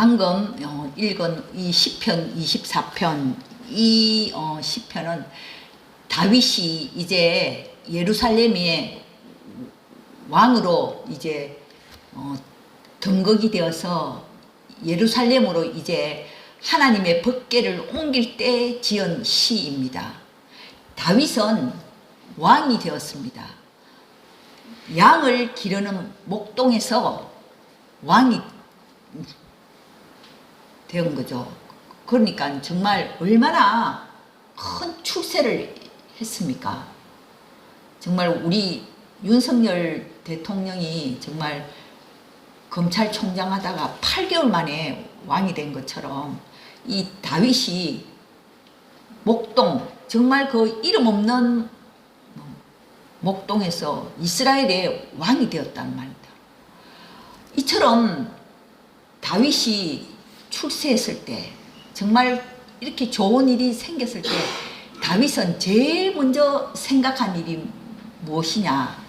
방금 어, 읽은 이 시편 24편 이 어, 시편은 다윗이 이제 예루살렘의 왕으로 이제 어, 등극이 되어서 예루살렘으로 이제 하나님의 법궤를 옮길 때 지은 시입니다. 다윗은 왕이 되었습니다. 양을 기르는 목동에서 왕이 된 거죠. 그러니까 정말 얼마나 큰 출세를 했습니까? 정말 우리 윤석열 대통령이 정말 검찰총장 하다가 8개월 만에 왕이 된 것처럼 이 다윗이 목동 정말 그 이름 없는 목동에서 이스라엘의 왕이 되었단 말입니다. 이처럼 다윗이 출세했을 때 정말 이렇게 좋은 일이 생겼을 때 다윗은 제일 먼저 생각한 일이 무엇이냐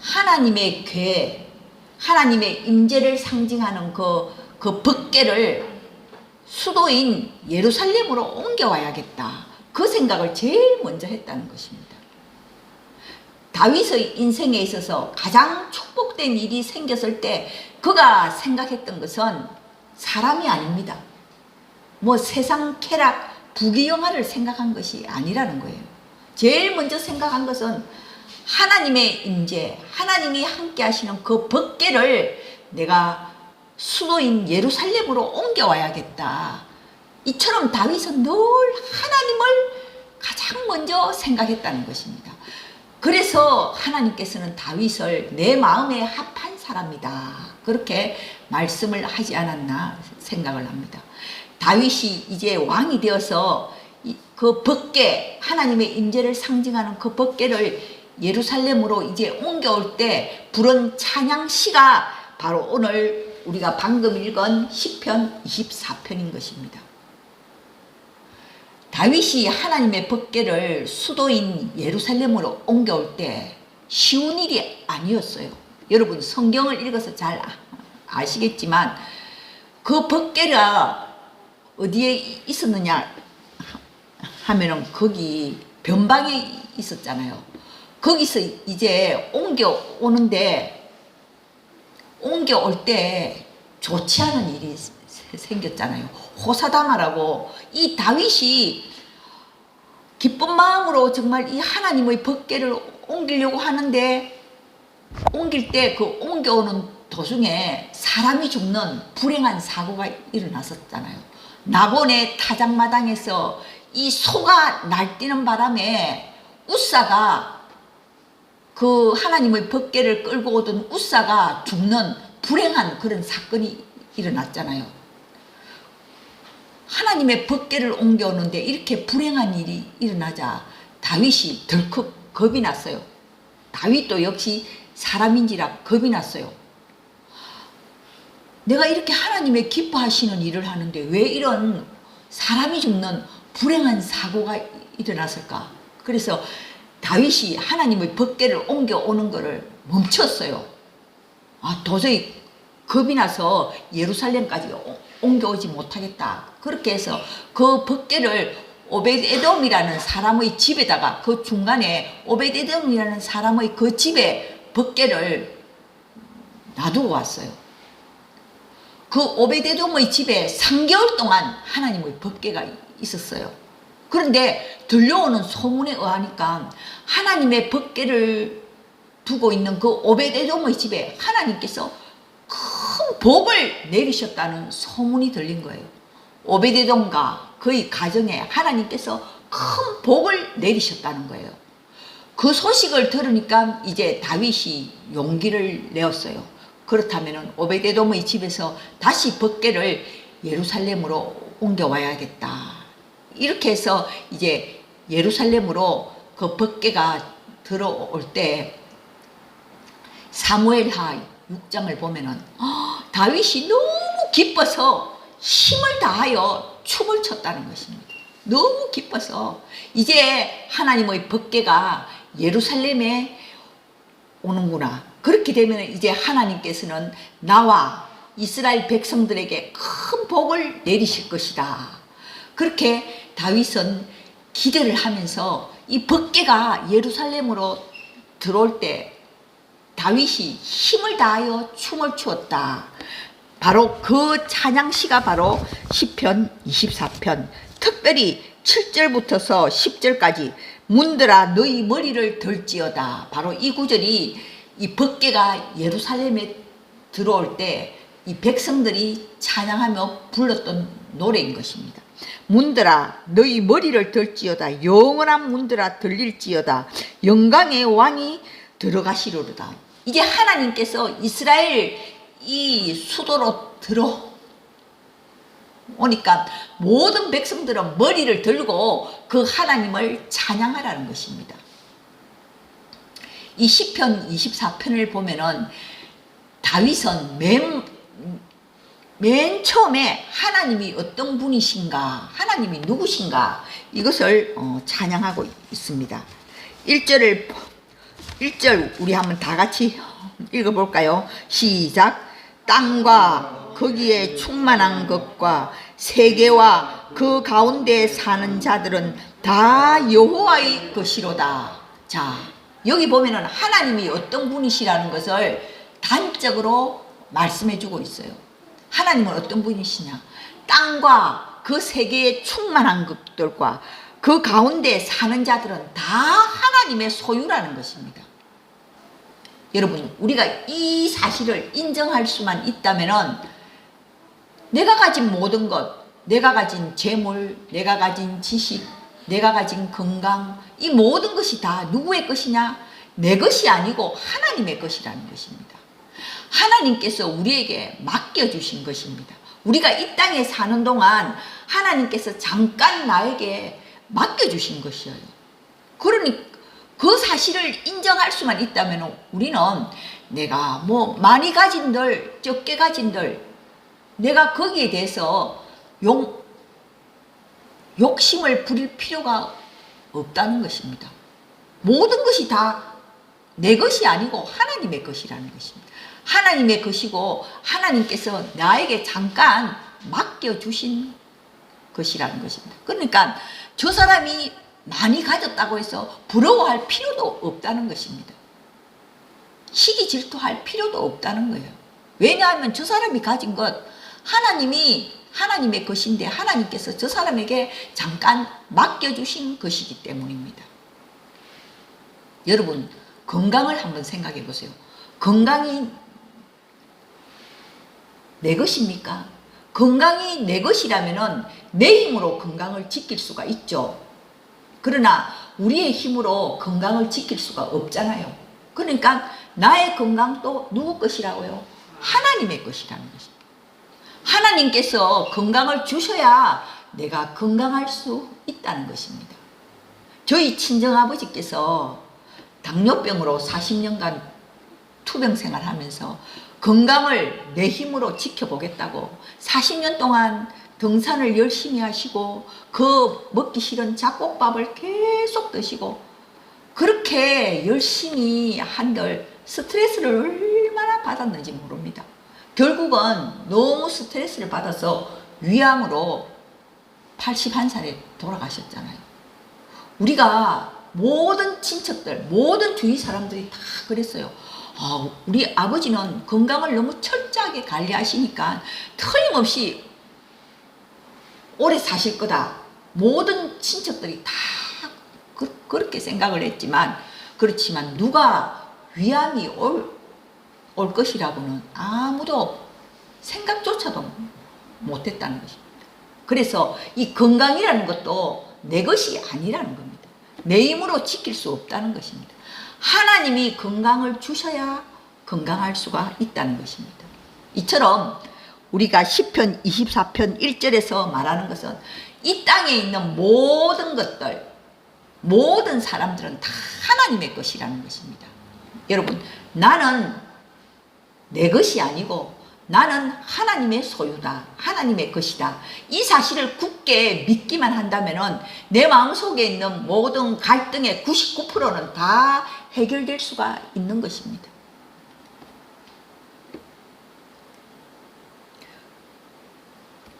하나님의 궤 하나님의 임재를 상징하는 그, 그 법궤를 수도인 예루살렘으로 옮겨와야겠다. 그 생각을 제일 먼저 했다는 것입니다. 다윗의 인생에 있어서 가장 축복된 일이 생겼을 때 그가 생각했던 것은 사람이 아닙니다. 뭐 세상 쾌락, 부귀영화를 생각한 것이 아니라는 거예요. 제일 먼저 생각한 것은 하나님의 임재, 하나님이 함께 하시는 그 법궤를 내가 수도인 예루살렘으로 옮겨와야겠다. 이처럼 다윗은 늘 하나님을 가장 먼저 생각했다는 것입니다. 그래서 하나님께서는 다윗을 내 마음에 합한 사람이다. 그렇게 말씀을 하지 않았나 생각을 합니다. 다윗이 이제 왕이 되어서 그 법궤 하나님의 임재를 상징하는 그 법궤를 예루살렘으로 이제 옮겨올 때 부른 찬양 시가 바로 오늘 우리가 방금 읽은 시편 24편인 것입니다. 다윗이 하나님의 법궤를 수도인 예루살렘으로 옮겨올 때 쉬운 일이 아니었어요. 여러분 성경을 읽어서 잘 아시겠지만 그 법궤가 어디에 있었느냐 하면은 거기 변방에 있었잖아요. 거기서 이제 옮겨 오는데 옮겨 올 때 좋지 않은 일이 생겼잖아요. 호사다마라고 이 다윗이 기쁜 마음으로 정말 이 하나님의 법궤를 옮기려고 하는데 옮길 때 그 옮겨오는 도중에 사람이 죽는 불행한 사고가 일어났었잖아요. 나본의 타작마당에서 이 소가 날뛰는 바람에 우사가 그 하나님의 법궤를 끌고 오던 우사가 죽는 불행한 그런 사건이 일어났잖아요. 하나님의 법궤를 옮겨오는데 이렇게 불행한 일이 일어나자 다윗이 덜컥 겁이 났어요. 다윗도 역시 사람인지라 겁이 났어요. 내가 이렇게 하나님의 기뻐하시는 일을 하는데 왜 이런 사람이 죽는 불행한 사고가 일어났을까? 그래서 다윗이 하나님의 법궤를 옮겨오는 것을 멈췄어요. 아, 도저히 겁이 나서 예루살렘까지 옮겨오지 못하겠다. 그렇게 해서 그 법궤를 오베데돔이라는 사람의 집에다가 그 중간에 오베데돔이라는 사람의 그 집에 법궤를 놔두고 왔어요. 그 오베데돔의 집에 3개월 동안 하나님의 법궤가 있었어요. 그런데 들려오는 소문에 의하니까 하나님의 법궤를 두고 있는 그 오베데돔의 집에 하나님께서 큰 복을 내리셨다는 소문이 들린 거예요. 오베데돔과 그의 가정에 하나님께서 큰 복을 내리셨다는 거예요. 그 소식을 들으니까 이제 다윗이 용기를 내었어요. 그렇다면 오베데돔의 집에서 다시 법궤를 예루살렘으로 옮겨와야겠다. 이렇게 해서 이제 예루살렘으로 그 법궤가 들어올 때 사무엘하 6장을 보면은 어, 다윗이 너무 기뻐서 힘을 다하여 춤을 췄다는 것입니다. 너무 기뻐서 이제 하나님의 법궤가 예루살렘에 오는구나. 그렇게 되면 이제 하나님께서는 나와 이스라엘 백성들에게 큰 복을 내리실 것이다. 그렇게 다윗은 기대를 하면서 이 법궤가 예루살렘으로 들어올 때 다윗이 힘을 다하여 춤을 추었다. 바로 그 찬양시가 바로 시편 24편 특별히 7절부터서 10절까지 문들아 너희 머리를 들지어다. 바로 이 구절이 이 법궤가 예루살렘에 들어올 때 이 백성들이 찬양하며 불렀던 노래인 것입니다. 문들아 너희 머리를 들지어다. 영원한 문들아 들릴지어다. 영광의 왕이 들어가시리로다. 이제 하나님께서 이스라엘 이 수도로 들어 오니까 모든 백성들은 머리를 들고 그 하나님을 찬양하라는 것입니다. 이 시편 24편을 보면은 다윗은 맨, 맨 처음에 하나님이 어떤 분이신가, 하나님이 누구신가 이것을 어, 찬양하고 있습니다. 1절을 1절 우리 한번 다 같이 읽어볼까요? 시작. 땅과 거기에 충만한 것과 세계와 그 가운데 사는 자들은 다 여호와의 것이로다. 자, 여기 보면은 하나님이 어떤 분이시라는 것을 단적으로 말씀해 주고 있어요. 하나님은 어떤 분이시냐? 땅과 그 세계에 충만한 것들과 그 가운데 사는 자들은 다 하나님의 소유라는 것입니다. 여러분, 우리가 이 사실을 인정할 수만 있다면은 내가 가진 모든 것, 내가 가진 재물, 내가 가진 지식, 내가 가진 건강, 이 모든 것이 다 누구의 것이냐? 내 것이 아니고 하나님의 것이라는 것입니다. 하나님께서 우리에게 맡겨주신 것입니다. 우리가 이 땅에 사는 동안 하나님께서 잠깐 나에게 맡겨주신 것이에요. 그러니 그 사실을 인정할 수만 있다면 우리는 내가 뭐 많이 가진들, 적게 가진들, 내가 거기에 대해서 욕, 욕심을 부릴 필요가 없다는 것입니다. 모든 것이 다 내 것이 아니고 하나님의 것이라는 것입니다. 하나님의 것이고 하나님께서 나에게 잠깐 맡겨주신 것이라는 것입니다. 그러니까 저 사람이 많이 가졌다고 해서 부러워할 필요도 없다는 것입니다. 시기 질투할 필요도 없다는 거예요. 왜냐하면 저 사람이 가진 것 하나님이 하나님의 것인데 하나님께서 저 사람에게 잠깐 맡겨주신 것이기 때문입니다. 여러분 건강을 한번 생각해 보세요. 건강이 내 것입니까? 건강이 내 것이라면 내 힘으로 건강을 지킬 수가 있죠. 그러나 우리의 힘으로 건강을 지킬 수가 없잖아요. 그러니까 나의 건강도 누구 것이라고요? 하나님의 것이라는 것입니다. 하나님께서 건강을 주셔야 내가 건강할 수 있다는 것입니다. 저희 친정아버지께서 당뇨병으로 40년간 투병 생활하면서 건강을 내 힘으로 지켜보겠다고 40년 동안 등산을 열심히 하시고 그 먹기 싫은 잡곡밥을 계속 드시고 그렇게 열심히 한들 스트레스를 얼마나 받았는지 모릅니다. 결국은 너무 스트레스를 받아서 위암으로 81살에 돌아가셨잖아요. 우리가 모든 친척들, 모든 주위 사람들이 다 그랬어요. 아, 우리 아버지는 건강을 너무 철저하게 관리하시니까 틀림없이 오래 사실 거다. 모든 친척들이 다 그, 그렇게 생각을 했지만 그렇지만 누가 위암이 올, 올 것이라고는 아무도 생각조차도 못했다는 것입니다. 그래서 이 건강이라는 것도 내 것이 아니라는 겁니다. 내 힘으로 지킬 수 없다는 것입니다. 하나님이 건강을 주셔야 건강할 수가 있다는 것입니다. 이처럼 우리가 10편 24편 1절에서 말하는 것은 이 땅에 있는 모든 것들 모든 사람들은 다 하나님의 것이라는 것입니다. 여러분 나는 내 것이 아니고 나는 하나님의 소유다. 하나님의 것이다. 이 사실을 굳게 믿기만 한다면 내 마음속에 있는 모든 갈등의 99%는 다 해결될 수가 있는 것입니다.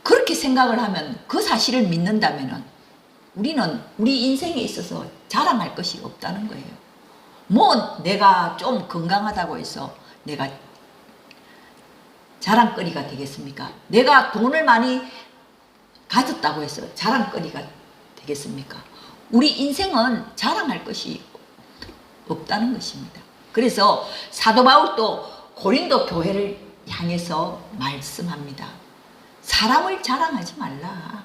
그렇게 생각을 하면 그 사실을 믿는다면은 우리는 우리 인생에 있어서 자랑할 것이 없다는 거예요. 뭐 내가 좀 건강하다고 해서 내가 자랑거리가 되겠습니까? 내가 돈을 많이 가졌다고 해서 자랑거리가 되겠습니까? 우리 인생은 자랑할 것이 없다는 것입니다. 그래서 사도 바울도 고린도 교회를 향해서 말씀합니다. 사람을 자랑하지 말라.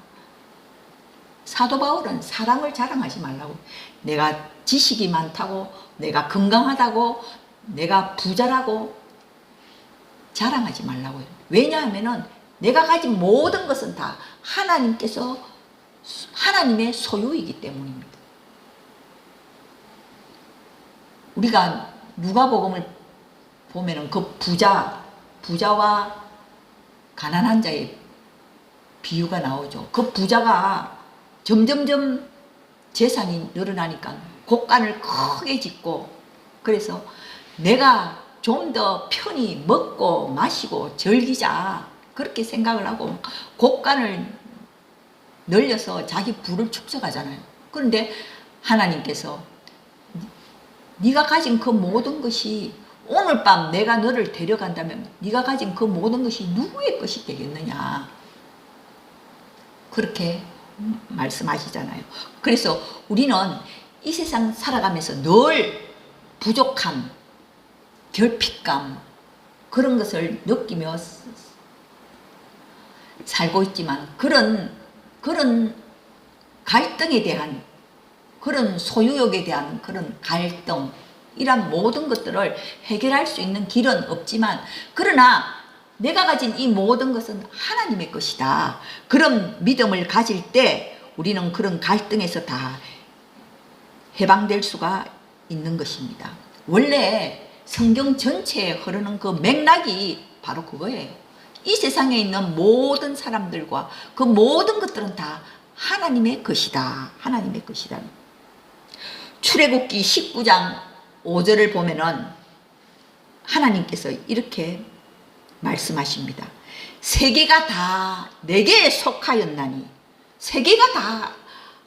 사도 바울은 사람을 자랑하지 말라고. 내가 지식이 많다고, 내가 건강하다고, 내가 부자라고 자랑하지 말라고요. 왜냐하면은 내가 가진 모든 것은 다 하나님께서 하나님의 소유이기 때문입니다. 우리가 누가복음을 보면은 그 부자 부자와 가난한 자의 비유가 나오죠. 그 부자가 점점점 재산이 늘어나니까 곡간을 크게 짓고 그래서 내가 좀 더 편히 먹고 마시고 즐기자 그렇게 생각을 하고 곡간을 늘려서 자기 부를 축적하잖아요. 그런데 하나님께서 네가 가진 그 모든 것이 오늘 밤 내가 너를 데려간다면 네가 가진 그 모든 것이 누구의 것이 되겠느냐 그렇게 말씀하시잖아요. 그래서 우리는 이 세상 살아가면서 늘 부족함, 결핍감 그런 것을 느끼며 살고 있지만 그런 그런 갈등에 대한 그런 소유욕에 대한 그런 갈등 이란 모든 것들을 해결할 수 있는 길은 없지만 그러나 내가 가진 이 모든 것은 하나님의 것이다. 그런 믿음을 가질 때 우리는 그런 갈등에서 다 해방될 수가 있는 것입니다. 원래 성경 전체에 흐르는 그 맥락이 바로 그거예요. 이 세상에 있는 모든 사람들과 그 모든 것들은 다 하나님의 것이다. 하나님의 것이다. 출애굽기 19장 5절을 보면은 하나님께서 이렇게 말씀하십니다. 세계가 다 내게 속하였나니 세계가 다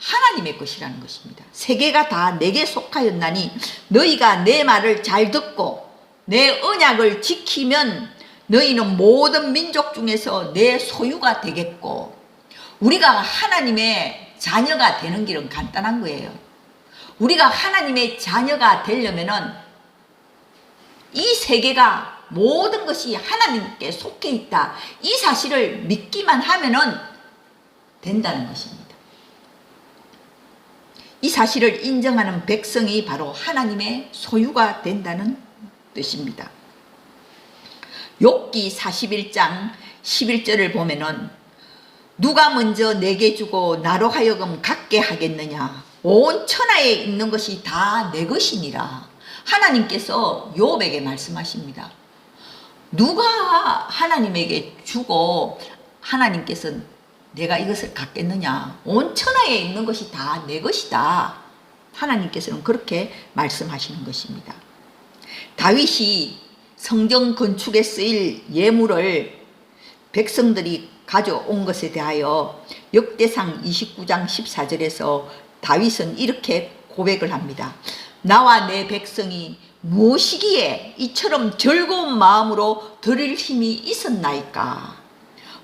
하나님의 것이라는 것입니다. 세계가 다 내게 속하였나니 너희가 내 말을 잘 듣고 내 언약을 지키면 너희는 모든 민족 중에서 내 소유가 되겠고 우리가 하나님의 자녀가 되는 길은 간단한 거예요. 우리가 하나님의 자녀가 되려면은 이 세계가 모든 것이 하나님께 속해 있다. 이 사실을 믿기만 하면은 된다는 것입니다. 이 사실을 인정하는 백성이 바로 하나님의 소유가 된다는 뜻입니다. 욥기 41장 11절을 보면은 누가 먼저 내게 주고 나로 하여금 갖게 하겠느냐 온 천하에 있는 것이 다 내 것이니라 하나님께서 욥에게 말씀하십니다. 누가 하나님에게 주고 하나님께서 내가 이것을 갖겠느냐 온 천하에 있는 것이 다 내 것이다. 하나님께서는 그렇게 말씀하시는 것입니다. 다윗이 성정 건축에 쓰일 예물을 백성들이 가져온 것에 대하여 역대상 29장 14절에서 다윗은 이렇게 고백을 합니다. 나와 내 백성이 무엇이기에 이처럼 즐거운 마음으로 드릴 힘이 있었나이까?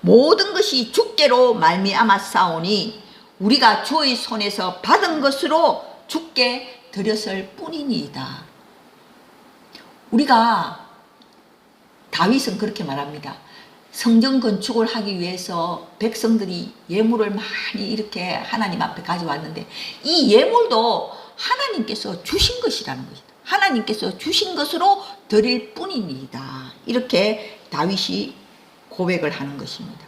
모든 것이 주께로 말미암아 싸우니 우리가 주의 손에서 받은 것으로 주께 드렸을 뿐이니이다. 우리가 다윗은 그렇게 말합니다. 성전 건축을 하기 위해서 백성들이 예물을 많이 이렇게 하나님 앞에 가져왔는데 이 예물도 하나님께서 주신 것이라는 것이다. 하나님께서 주신 것으로 드릴 뿐입니다. 이렇게 다윗이 고백을 하는 것입니다.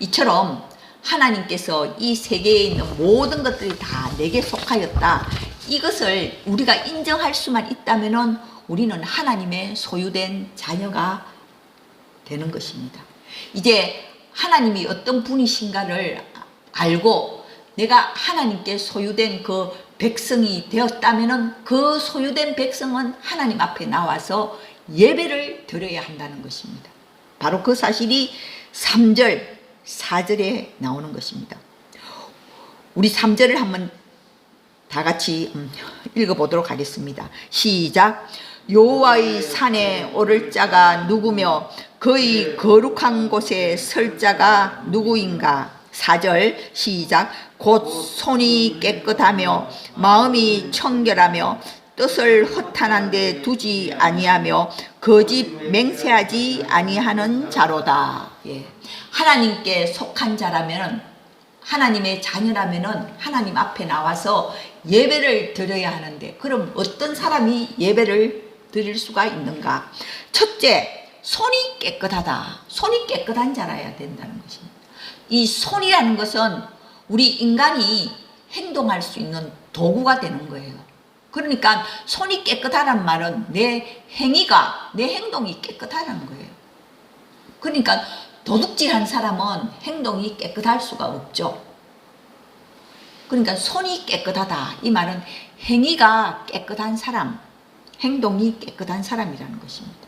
이처럼 하나님께서 이 세계에 있는 모든 것들이 다 내게 속하였다. 이것을 우리가 인정할 수만 있다면 우리는 하나님의 소유된 자녀가 되는 것입니다. 이제 하나님이 어떤 분이신가를 알고 내가 하나님께 소유된 그 백성이 되었다면 그 소유된 백성은 하나님 앞에 나와서 예배를 드려야 한다는 것입니다. 바로 그 사실이 3절, 4절에 나오는 것입니다. 우리 3절을 한번 다 같이 음, 읽어보도록 하겠습니다. 시작. 여호와의 산에 오를 자가 누구며 그의 거룩한 곳에 설 자가 누구인가? 4절 시작. 곧 손이 깨끗하며 마음이 청결하며 뜻을 허탄한 데 두지 아니하며 거짓 맹세하지 아니하는 자로다. 예. 하나님께 속한 자라면 하나님의 자녀라면은 하나님 앞에 나와서 예배를 드려야 하는데 그럼 어떤 사람이 예배를 드릴 수가 있는가? 첫째, 손이 깨끗하다. 손이 깨끗한 자라야 된다는 것입니다. 이 손이라는 것은 우리 인간이 행동할 수 있는 도구가 되는 거예요. 그러니까 손이 깨끗하란 말은 내 행위가, 내 행동이 깨끗하다는 거예요. 그러니까 도둑질한 사람은 행동이 깨끗할 수가 없죠. 그러니까 손이 깨끗하다. 이 말은 행위가 깨끗한 사람, 행동이 깨끗한 사람이라는 것입니다.